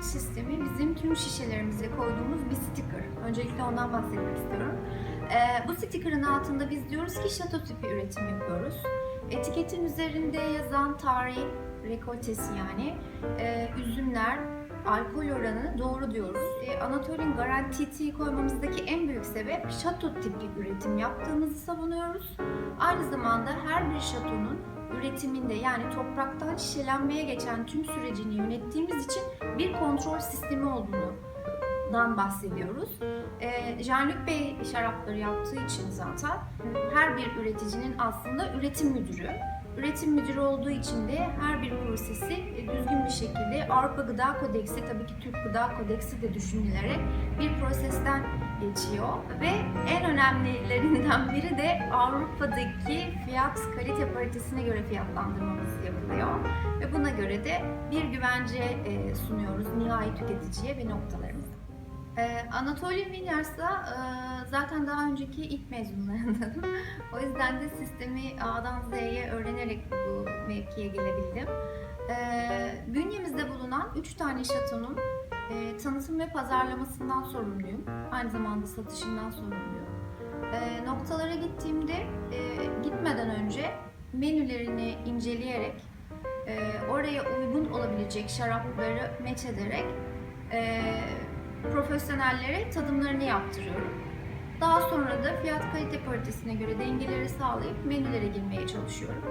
Çek sistemi bizim tüm şişelerimize koyduğumuz bir sticker. Öncelikle ondan bahsetmek istiyorum. Ee, bu sticker'ın altında biz diyoruz ki şato tipi üretim yapıyoruz. Etiketin üzerinde yazan tarih, rekoltesi yani, e, üzümler, alkol oranı doğru diyoruz. E, Anatolin garantiti koymamızdaki en büyük sebep şato tipi üretim yaptığımızı savunuyoruz. Aynı zamanda her bir şatonun üretiminde yani topraktan şişelenmeye geçen tüm sürecini yönettiğimiz için bir kontrol sistemi olduğunu dan bahsediyoruz. Ee, Jean-Luc Bey şarapları yaptığı için zaten her bir üreticinin aslında üretim müdürü. Üretim müdürü olduğu için de her bir prosesi e, düzgün bir şekilde Avrupa Gıda Kodeksi, tabii ki Türk Gıda Kodeksi de düşünülerek bir prosesten geçiyor. Ve en önemlilerinden biri de Avrupa'daki fiyat kalite paritesine göre fiyatlandırmamız yapılıyor. Ve buna göre de bir güvence e, sunuyoruz nihai tüketiciye ve noktalarımıza. Ee, Anatolian Vineyards'da e, zaten daha önceki ilk mezunlarındanım. o yüzden de sistemi A'dan Z'ye öğrenerek bu mevkiye gelebildim. Ee, bünyemizde bulunan 3 tane şatonun e, tanıtım ve pazarlamasından sorumluyum. Aynı zamanda satışından sorumluyum. Ee, noktalara gittiğimde e, gitmeden önce menülerini inceleyerek e, oraya uygun olabilecek şarapları meç ederek e, profesyonellere tadımlarını yaptırıyorum. Daha sonra da fiyat kalite paritesine göre dengeleri sağlayıp menülere girmeye çalışıyorum.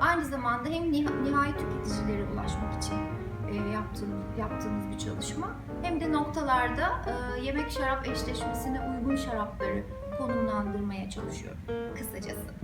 Aynı zamanda hem nih- nihai tüketicilere ulaşmak için e, yaptığımız, yaptığımız bir çalışma hem de noktalarda e, yemek şarap eşleşmesine uygun şarapları konumlandırmaya çalışıyorum kısacası.